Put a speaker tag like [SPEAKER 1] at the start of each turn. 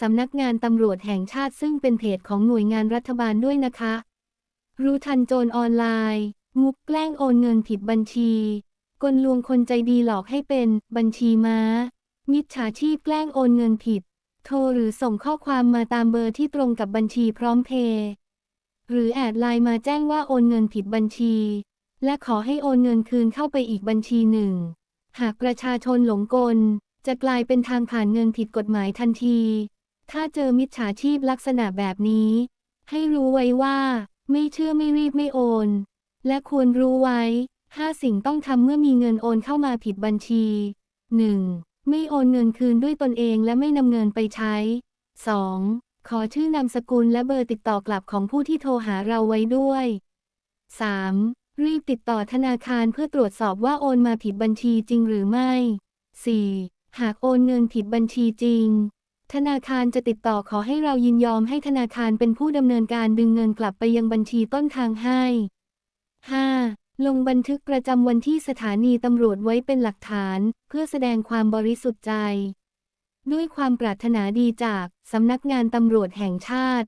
[SPEAKER 1] สำนักงานตำรวจแห่งชาติซึ่งเป็นเพจของหน่วยงานรัฐบาลด้วยนะคะ รู้ทันโจรออนไลน์ มุกแกล้งโอนเงินผิดบัญชี กลลวงคนใจดีหลอกให้เป็นบัญชีม้า มิจฉาชีพแกล้งโอนเงินผิด โทรหรือส่งข้อความมาตามเบอร์ที่ตรงกับบัญชีพร้อมเพย์หรือแอดไลน์มาแจ้งว่าโอนเงินผิดบัญชี และขอให้โอนเงินคืนเข้าไปอีกบัญชีหนึ่ง หากประชาชนหลงกล จะกลายเป็นทางผ่านเงินผิดกฎหมายทันที ถ้าเจอมิจฉาชีพลักษณะแบบนี้ ให้รู้ไว้ว่า ไม่เชื่อไม่รีบไม่โอน และควรรู้ไว้ 5 สิ่งต้องทำเมื่อมีเงินโอนเข้ามาผิดบัญชี 1. ไม่โอนเงินคืนด้วยตนเองและไม่นำเงินไปใช้ 2. ขอชื่อนามสกุลและเบอร์ติดต่อกลับของผู้ที่โทรหาเราไว้ด้วย 3. รีบติดต่อธนาคารเพื่อตรวจสอบว่าโอนมาผิดบัญชีจริงหรือไม่ 4. หากโอนเงินผิดบัญชีจริง ธนาคารจะติดต่อขอให้เรายินยอมให้ธนาคารเป็นผู้ดำเนินการดึงเงินกลับไปยังบัญชีต้นทางให้ 5. ลงบันทึกประจำวันที่สถานีตำรวจไว้เป็นหลักฐาน เพื่อแสดงความบริสุทธิ์ใจ ด้วยความปรารถนาดีจาก สำนักงานตำรวจแห่งชาติ